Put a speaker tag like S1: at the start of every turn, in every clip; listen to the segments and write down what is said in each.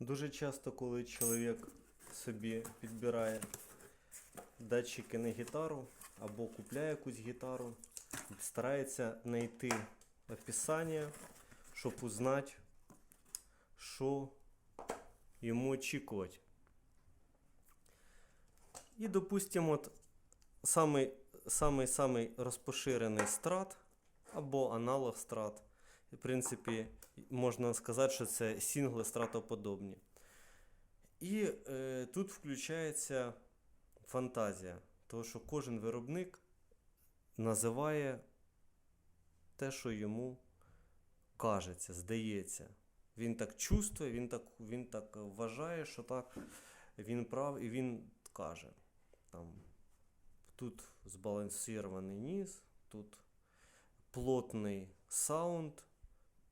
S1: Дуже часто, коли чоловік собі підбирає датчики на гітару або купляє якусь гітару, старається знайти описання, щоб узнати, що йому очікувати. І, допустимо, от самий, самий, самий розпоширений страт або аналог страт. В принципі, можна сказати, що це сінгли стратоподобні. І е, тут включається фантазія, тому що кожен виробник називає те, що йому кажеться, здається. Він так чувствує, він так, він так вважає, що так він прав, і він каже. Там, тут збалансований ніс, тут плотний саунд,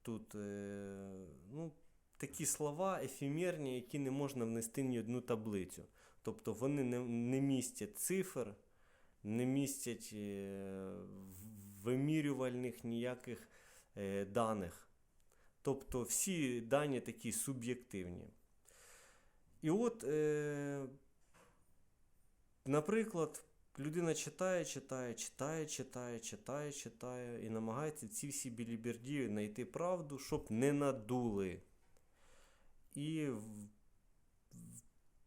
S1: тут е, ну, такі слова ефемерні, які не можна внести ні одну таблицю. Тобто вони не, не містять цифр, не містять е, вимірювальних ніяких е, даних. Тобто всі дані такі суб'єктивні. І от, наприклад, людина читає, читає, читає, читає, читає, читає і намагається ці всі біліберді знайти правду, щоб не надули. І в,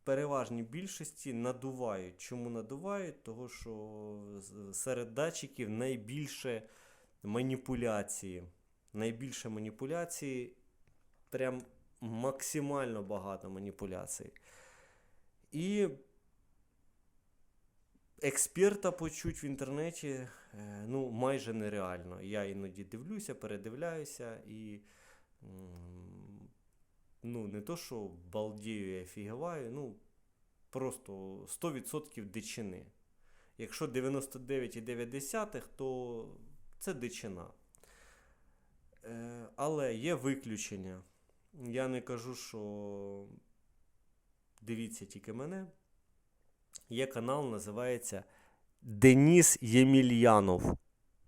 S1: переважній більшості надувають. Чому надувають? Того, що серед датчиків найбільше маніпуляції. Найбільше маніпуляції, прям максимально багато маніпуляцій. І експерта почуть в інтернеті е, ну, майже нереально. Я іноді дивлюся, передивляюся і ну, не то, що балдію я офігіваю, ну просто 100% дичини. Якщо 99,9, то це дичина. Е, але є виключення. Я не кажу, що дивіться тільки мене. Є канал, називається Деніс Ємельянов.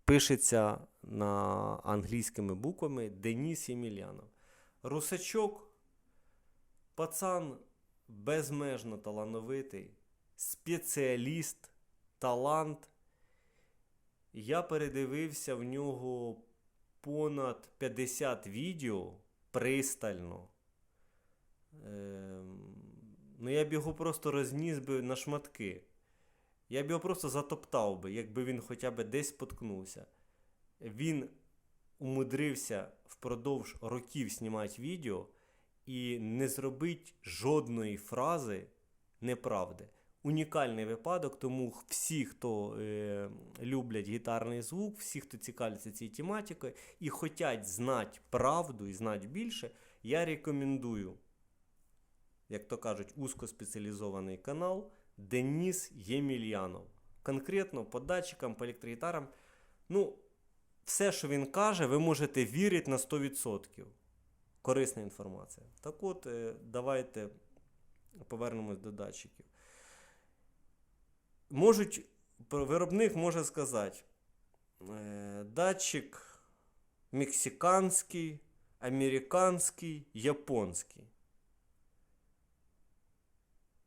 S1: Пишеться на англійськими буквами Деніс Ємельянов. Русачок, пацан безмежно талановитий, спеціаліст, талант. Я передивився в нього понад 50 відео пристально. Ем, ну, я б його просто розніс би на шматки. Я б його просто затоптав би, якби він хоча б десь споткнувся. Він умудрився впродовж років знімати відео і не зробить жодної фрази неправди. Унікальний випадок, тому всі, хто е, люблять гітарний звук, всі, хто цікавляться цією тематикою і хочуть знати правду і знати більше, я рекомендую, як то кажуть, узкоспеціалізований канал Деніс Ємельянов. Конкретно по датчикам, по електрогітарам. Ну, все, що він каже, ви можете вірити на 100%. Корисна інформація. Так от, е, давайте повернемось до датчиків. Можуть, виробник може сказати, е, датчик мексиканський, американський, японський.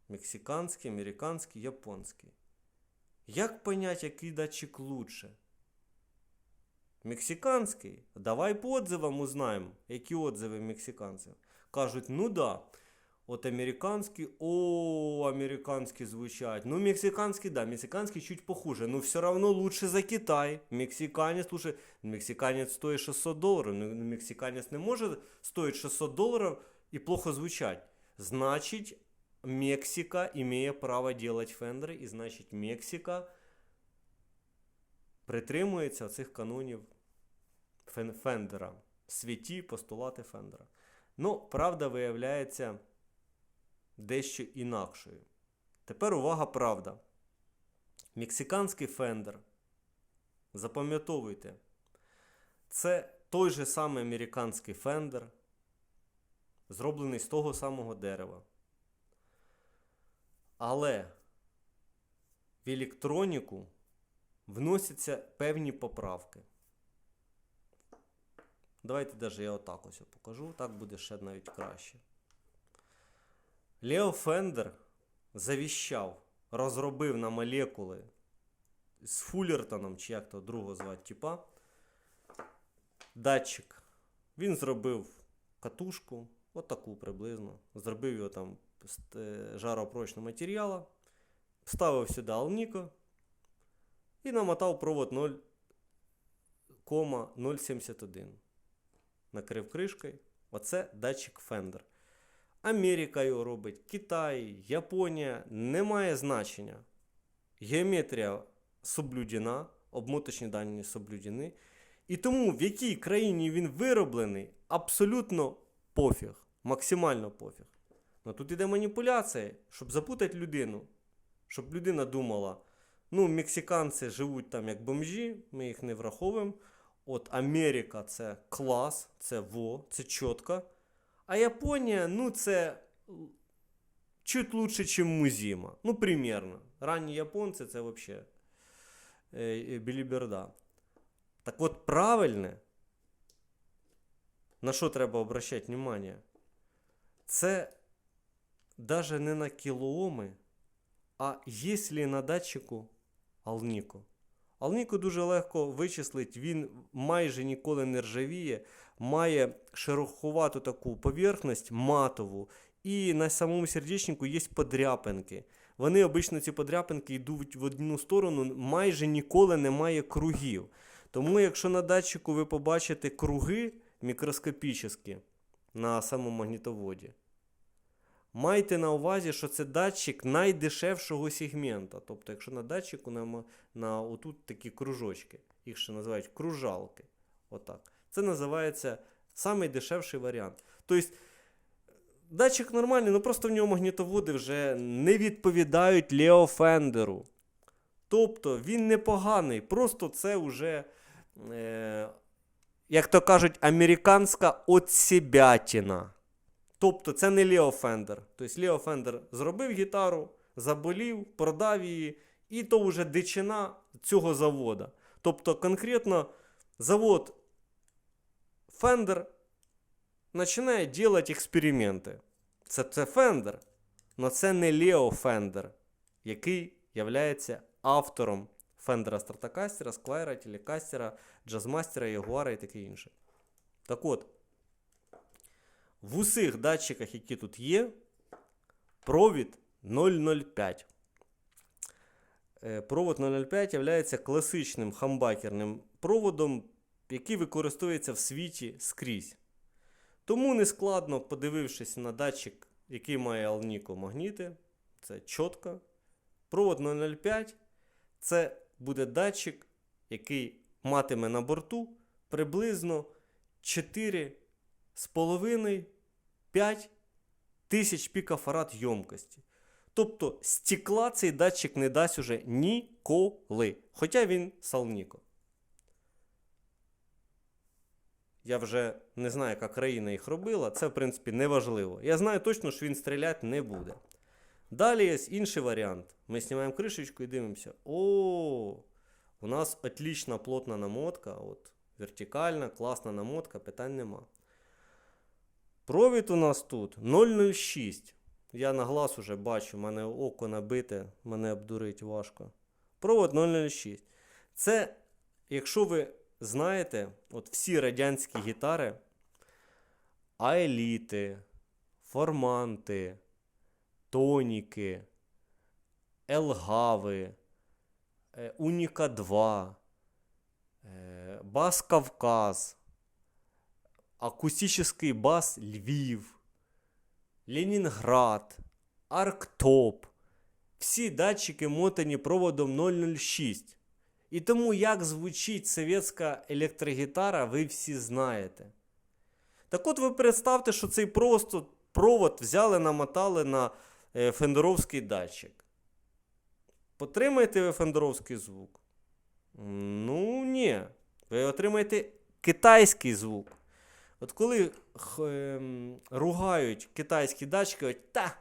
S1: Мексиканський, американський, японський. Як понять, який датчик лучше? Мексиканський? Давай по отзывам узнаємо, які отзиви мексиканців. Кажуть, ну да. От американський, о, американський звучать. Ну, мексиканський, да, мексиканський чуть похуже. Ну, все равно лучше за Китай. Мексиканець лучше. Мексиканець стоїть 600 доларів. Ну, мексиканець не може стоїть 600 доларів і плохо звучать. Значить, Мексика имеє право делать фендери, і значить Мексика притримується цих канонів Фендера. Святі постулати Фендера. Ну, правда виявляється дещо інакшою. Тепер увага, правда. Мексиканський Фендер. Запам'ятовуйте. Це той же самий американський Фендер, зроблений з того самого дерева. Але в електроніку вносяться певні поправки. Давайте даже я отак ось покажу, так буде ще навіть краще. Лео Фендер завіщав, розробив на молекули з Фуллертоном, чи як то другого звати, типа, датчик. Він зробив катушку, отаку приблизно. Зробив його там жаропрочного матеріалу, вставив сюди алніко і намотав провод 0,071. Накрив кришкою. Оце датчик Fender. Америка його робить, Китай, Японія не має значення. Геометрія соблюдена, обмоточні дані соблюдені. І тому в якій країні він вироблений, абсолютно пофіг. Максимально пофіг. Ну тут іде маніпуляція, щоб запутати людину. Щоб людина думала, ну, мексиканці живуть там як бомжі, ми їх не враховуємо. От Америка це клас, це во, це чітко. А Японія, ну, це чуть лучше, ніж Музіма. Ну, примерно. Ранні японці це взагалі е, біліберда. Так от правильне, на що треба обращати внимание, це навіть не на кілооми, а якщо на датчику Алніко. Алніко дуже легко вичислити, він майже ніколи не ржавіє, має шероховату таку поверхність матову, і на самому сердечнику є подряпинки. Вони обично ці подряпинки йдуть в одну сторону, майже ніколи немає кругів. Тому, якщо на датчику ви побачите круги мікроскопічні на самому магнітоводі, майте на увазі, що це датчик найдешевшого сегмента. Тобто, якщо на датчику на, на отут такі кружочки, їх ще називають кружалки. Отак. Це називається самий дешевший варіант. Тобто, датчик нормальний, ну просто в нього магнітоводи вже не відповідають Лео Фендеру. Тобто він непоганий, просто це вже, е, як то кажуть, американська отсебятіна. Тобто це не Лео Фендер. Тобто Лео Фендер зробив гітару, заболів, продав її, і то вже дичина цього завода. Тобто, конкретно завод Fender починає робити експерименти. Це, це Fender, але це не Лео Фендер, який є автором Фендера Стратокастера, Сквайра, Телекастера, Джазмастера, Ягуара і таке інше. Так от, в усіх датчиках, які тут є, провід 005. Е, Провод 005 є класичним хамбакерним проводом, який використовується в світі скрізь. Тому нескладно, подивившись на датчик, який має Alnico магніти, це чітко. Провод 005 це буде датчик, який матиме на борту приблизно 4,5-5 тисяч пікофарад йомкості. Тобто стекла цей датчик не дасть уже ніколи. Хоча він Салніко. Я вже не знаю, яка країна їх робила. Це, в принципі, не важливо. Я знаю точно, що він стріляти не буде. Далі є інший варіант. Ми знімаємо кришечку і дивимося. О, у нас отлічна плотна намотка. От, вертикальна, класна намотка, питань нема. Провід у нас тут 006. Я на глаз уже бачу, мене око набите, мене обдурить важко. Провод 006. Це, якщо ви знаєте, от всі радянські гітари, аеліти, форманти, тоніки, елгави, е, Уніка 2, е, Бас Кавказ, акустичний бас Львів, Ленінград, Арктоп. Всі датчики мотані проводом 006. І тому, як звучить совєтська електрогітара, ви всі знаєте. Так от ви представте, що цей просто провод взяли, намотали на е, фендеровський датчик. Потримаєте ви фендеровський звук? Ну, ні. Ви отримаєте китайський звук. От коли х, ем, ругають китайські датчики, кажуть, та,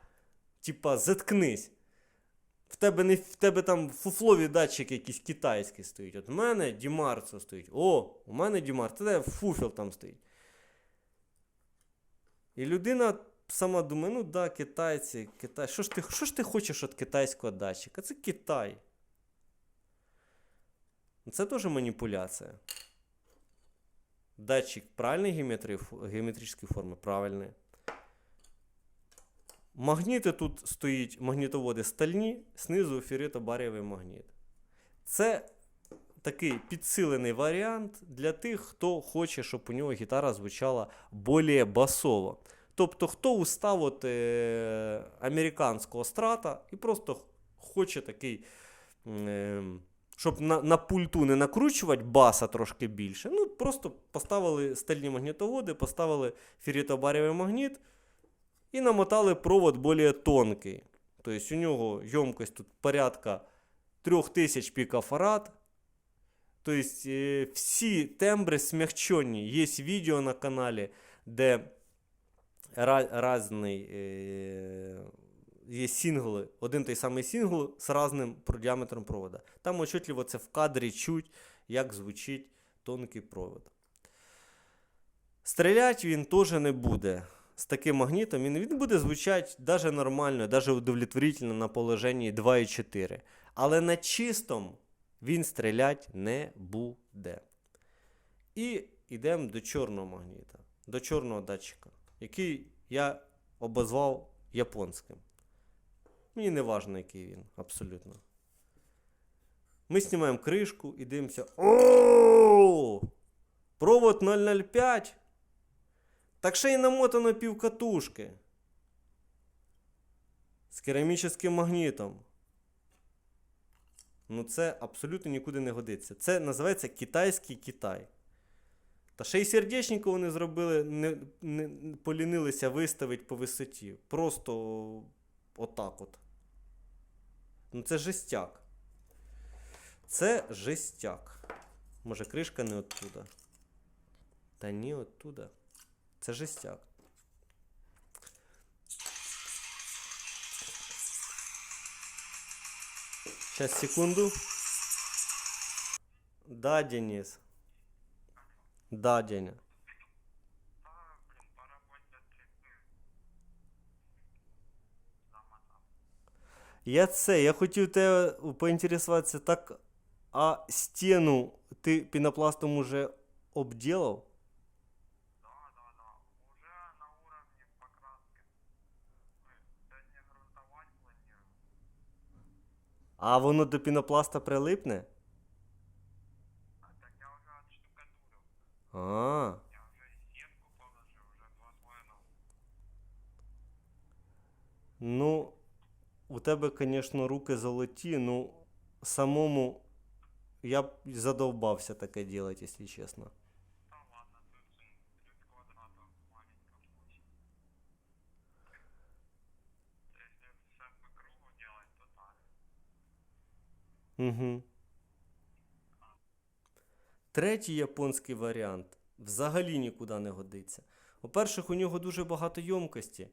S1: типа, заткнись. В тебе, не, в тебе там фуфлові датчики якісь китайські стоять. От у мене Дімарцо стоїть. О, у мене Дімарцо, це фуфел там стоїть. І людина сама думаю, ну да, китайці, Китай. Що ж ти, що ж ти хочеш від китайського датчика? Це Китай. Це теж маніпуляція. Датчик правильної геометрії, фо- геометричної форми, правильний. Магніти тут стоїть магнітоводи стальні, знизу феррито-барієвий магніт. Це такий підсилений варіант для тих, хто хоче, щоб у нього гітара звучала більш басово. Тобто, хто устав от, е, американського страта і просто хоче такий, е, щоб на, на пульту не накручувати баса трошки більше. Ну, просто поставили стальні магнітоводи, поставили феррито-барієвий магніт і намотали провод більш тонкий. Тобто у нього ємкость тут порядка 3000 пікофарад. Тобто е, всі тембри смягчені. Є відео на каналі, де різний, е, є сингли, один той самий сингл з різним про- діаметром провода. Там отчетливо це в кадрі чуть, як звучить тонкий провод. Стріляти він теж не буде. З таким магнітом він, він буде звучати навіть нормально, навіть удовлетворительно на положенні 2,4. Але на чистому він стріляти не буде. І йдемо до чорного магніта, до чорного датчика, який я обозвав японським. Мені не важно, який він, абсолютно. Ми знімаємо кришку і дивимося. О! Провод 005. Так ще й намотано півкатушки. З керамічним магнітом. Ну, це абсолютно нікуди не годиться. Це називається китайський Китай. Та ще й сердечнику вони зробили, не, не полінилися виставити по висоті. Просто отак от. Ну це жестяк. Це жестяк. Може, кришка не оттуда. Та ні, оттуда. Це жестяк. Сейчас, секунду. Да, Денис. Да, Деня. Я це, я хотів тебе поінтересуватися так, а стіну ти пінопластом уже обділав?
S2: Да, да, да. Уже на уровне покраски. Мы сегодня грунтовать планируем.
S1: А воно до пінопласта прилипне?
S2: А так я уже отштукатурил.
S1: А,
S2: Я уже и сетку положил, уже два слоя
S1: ну, у тебе, звісно, руки золоті, ну, самому я б задовбався таке робити, якщо чесно. Угу. Третій японський варіант взагалі нікуди не годиться. По-перше, у нього дуже багато ємкості.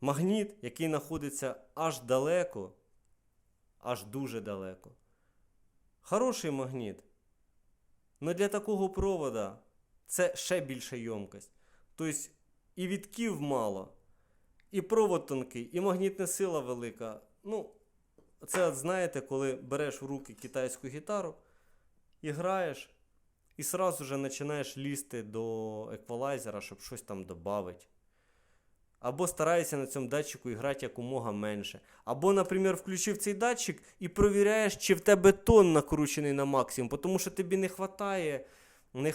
S1: Магніт, який знаходиться аж далеко, аж дуже далеко. Хороший магніт. Но для такого провода це ще більша ємкость. Тобто і відків мало, і провод тонкий, і магнітна сила велика. Ну, це, от знаєте, коли береш в руки китайську гітару і граєш, і сразу же починаєш лізти до еквалайзера, щоб щось там додати. Або стараєшся на цьому датчику грати якомога менше. Або, наприклад, включив цей датчик і провіряєш, чи в тебе тон накручений на максимум, тому що тобі не хватає, не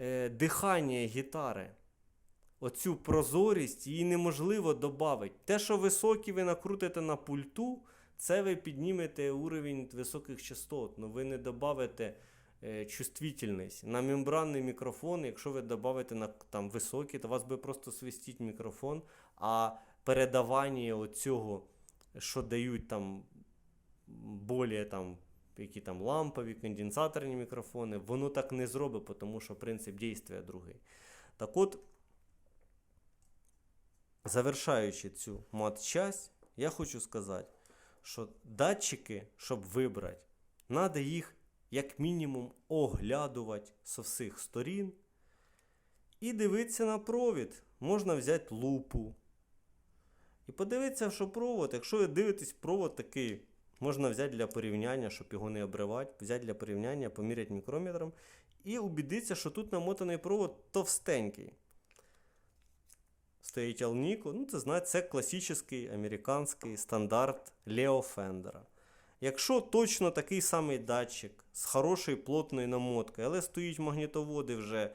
S1: е, дихання гітари. Оцю прозорість її неможливо додати. Те, що високі ви накрутите на пульту, це ви піднімете уровень високих частот, але ви не додавите чувствительність. На мембранний мікрофон, якщо ви додавите на там, високий, то вас би просто свистіть мікрофон, а передавання оцього, що дають там более там, які там лампові, конденсаторні мікрофони, воно так не зробить, тому що принцип дійства другий. Так от, завершаючи цю мат-часть, я хочу сказати, що датчики, щоб вибрати, треба їх як мінімум оглядувати з всіх сторін і дивитися на провід. можна взяти лупу. І подивитися, що провод. Якщо ви дивитесь, провод такий, можна взяти для порівняння, щоб його не обривати, взяти для порівняння, поміряти мікрометром і убідитися, що тут намотаний провод товстенький. Стоїть Alnico, ну це знаєте, це класичний американський стандарт Leo Фендера. Якщо точно такий самий датчик з хорошою плотною намоткою, але стоїть магнітоводи вже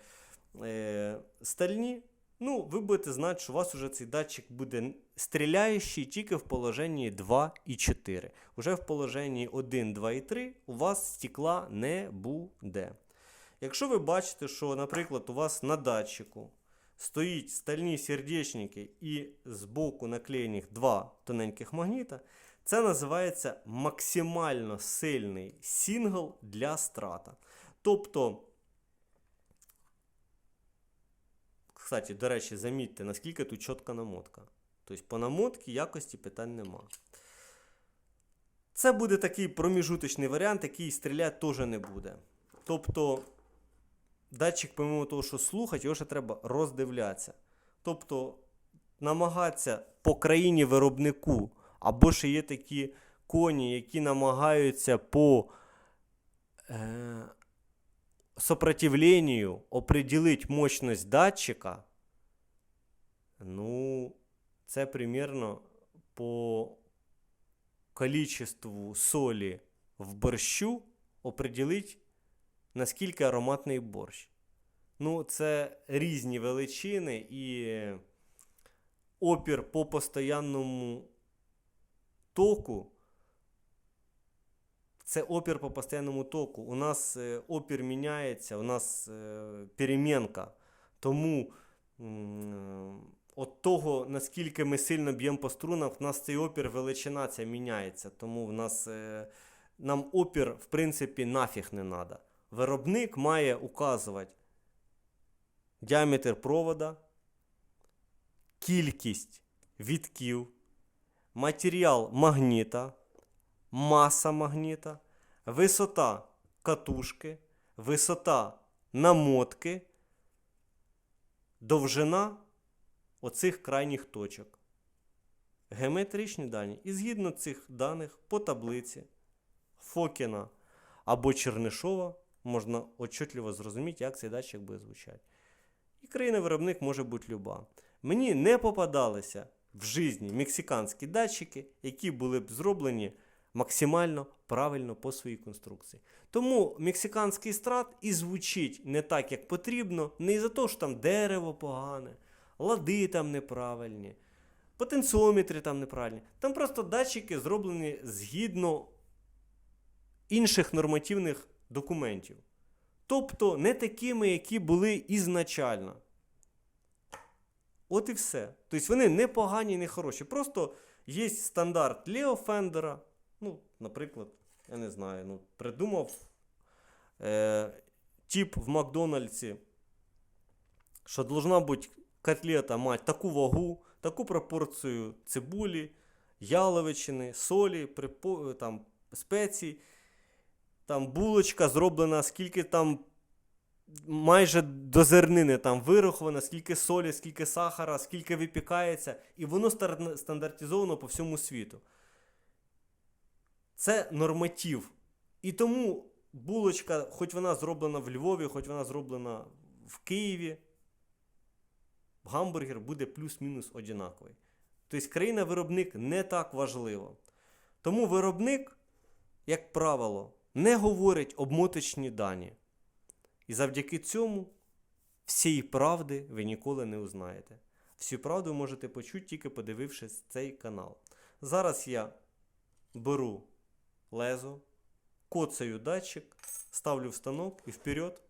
S1: е, стальні, ну, ви будете знати, що у вас уже цей датчик буде стріляючий тільки в положенні 2 і 4. Уже в положенні 1, 2 і 3 у вас стекла не буде. Якщо ви бачите, що, наприклад, у вас на датчику стоїть стальні сердечники і збоку наклеєних два тоненьких магніта, це називається максимально сильний сингл для страта. Тобто, кстати, до речі, замітьте, наскільки тут чітка намотка. Тобто, по намотці якості питань нема. Це буде такий проміжуточний варіант, який стріляти теж не буде. Тобто, датчик, помимо того, що слухати, його ще треба роздивлятися. Тобто, намагатися по країні виробнику, або ще є такі коні, які намагаються по е, сопротивлению определить мощність датчика. Ну, це примерно по количеству солі в борщу определить, наскільки ароматний борщ. Ну, це різні величини і опір по постоянному току. Це опір по постійному току. У нас е, опір міняється, у нас е, перемінка. Тому от того, наскільки ми сильно б'ємо по струнах, в нас цей опір величина ця міняється. Тому в нас, е, нам опір, в принципі, нафіг не треба. Виробник має указувати діаметр провода, кількість вітків, матеріал магніта, маса магніта, висота катушки, висота намотки, довжина оцих крайніх точок. Геометричні дані. І згідно цих даних по таблиці Фокіна або Чернишова можна отчетливо зрозуміти, як цей датчик буде звучати. І країна-виробник може бути люба. Мені не попадалися в житті мексиканські датчики, які були б зроблені максимально правильно по своїй конструкції. Тому мексиканський страт і звучить не так, як потрібно, не із-за того, що там дерево погане, лади там неправильні, потенціометри там неправильні. Там просто датчики зроблені згідно інших нормативних документів. Тобто не такими, які були ізначально. От і все. Тобто вони не погані, не хороші. Просто є стандарт Лео Фендера. Ну, наприклад, я не знаю, ну, придумав е, тип в Макдональдсі, що должна бути котлета мати таку вагу, таку пропорцію цибулі, яловичини, солі, припо, там, спецій. Там булочка зроблена, скільки там майже до зернини там вираховано, скільки солі, скільки сахара, скільки випікається, і воно стандартизовано по всьому світу. Це норматив. І тому булочка, хоч вона зроблена в Львові, хоч вона зроблена в Києві, гамбургер буде плюс-мінус однаковий. Тобто країна-виробник не так важливо. Тому виробник, як правило, не говорить обмоточні дані. І завдяки цьому всієї правди ви ніколи не узнаєте. Всю правду можете почути, тільки подивившись цей канал. Зараз я беру лезо, коцаю датчик, ставлю в станок і вперед